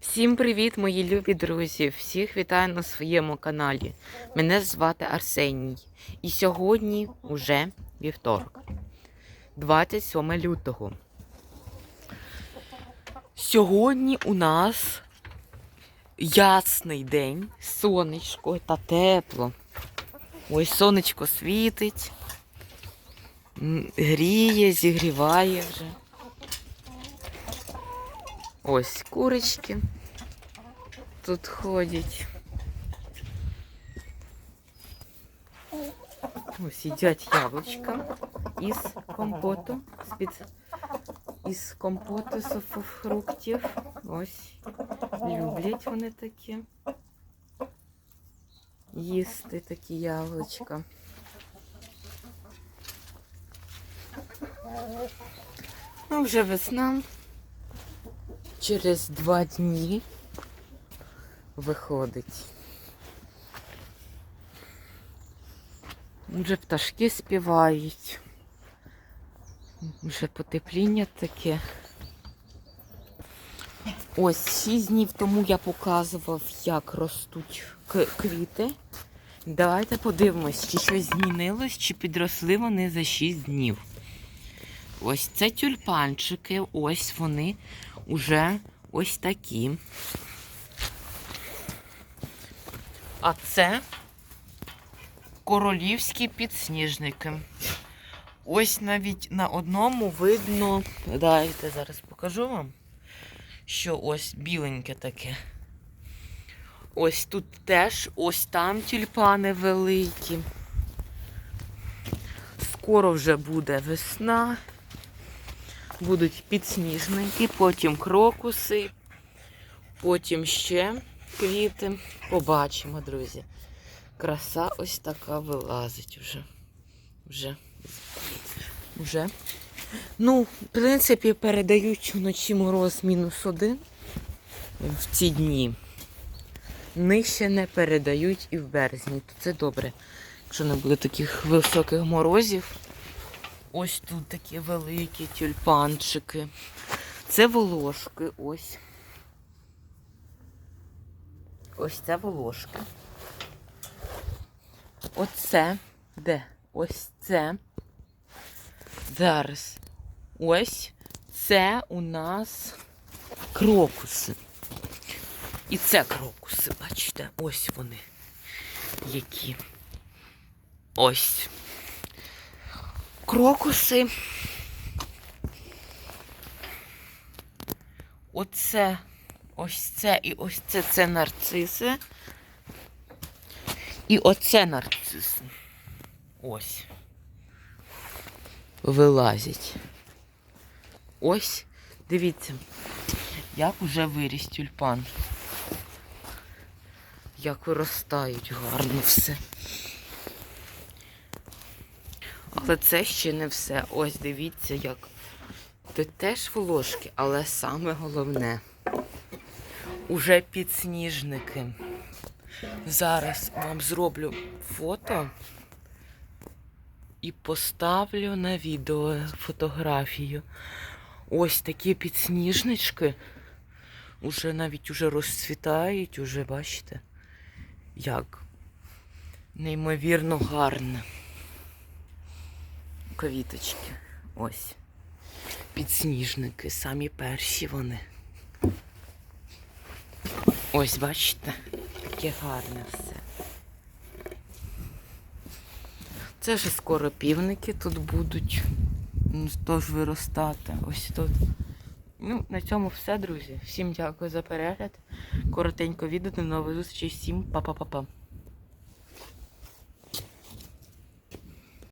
Всім привіт, мої любі друзі! Всіх вітаю на своєму каналі. Мене звати Арсеній. І сьогодні уже вівторок, 27 лютого. Сьогодні у нас ясний день, сонечко та тепло. Ось сонечко світить, гріє, зігріває вже. Ось курочки тут ходять. Ось їдять яблучка із компоту, з-під із компоту з фруктів. Ось люблять вони такі. Їсти такі яблучка. Ну, вже весна. Через два дні виходить. Вже пташки співають. Вже потепління таке. Ось 6 днів тому я показував, як ростуть квіти. Давайте подивимось, чи щось змінилось, чи підросли вони за 6 днів. Ось це тюльпанчики, ось вони уже ось такі. А це королівські підсніжники. Ось навіть на одному видно, дайте зараз покажу вам, що ось біленьке таке. Ось тут теж, ось там тюльпани великі. Скоро вже буде весна будуть підсніжники, потім крокуси, потім ще квіти. Побачимо, друзі. Краса ось така вилазить вже. Вже. Вже. Ну, в принципі, передають вночі мороз мінус один в ці дні. Нижче не передають і в березні. То це добре, якщо не буде таких високих морозів. Ось тут такі великі тюльпанчики. Це волошки, ось. Ось це волошки. Оце. Де? Ось це. Зараз. Ось це у нас крокуси. І це крокуси, бачите? Ось вони. Які. Ось крокуси. Оце, ось це і ось це це нарциси. І оце нарциси. Ось. Вилазять. Ось, дивіться, як уже виріс тюльпан. Як виростають гарно все. Але це ще не все. Ось дивіться, як. Тут теж волошки, але саме головне. Уже підсніжники. Зараз вам зроблю фото і поставлю на відео фотографію. Ось такі підсніжнички. Уже навіть уже розцвітають, уже бачите, як неймовірно гарне квіточки. Ось. Підсніжники, самі перші вони. Ось, бачите, таке гарне все. Це вже скоро півники тут будуть теж виростати. Ось тут. Ну, на цьому все, друзі. Всім дякую за перегляд. Коротенько відео. До нових зустрічей. Всім па-па-па-па.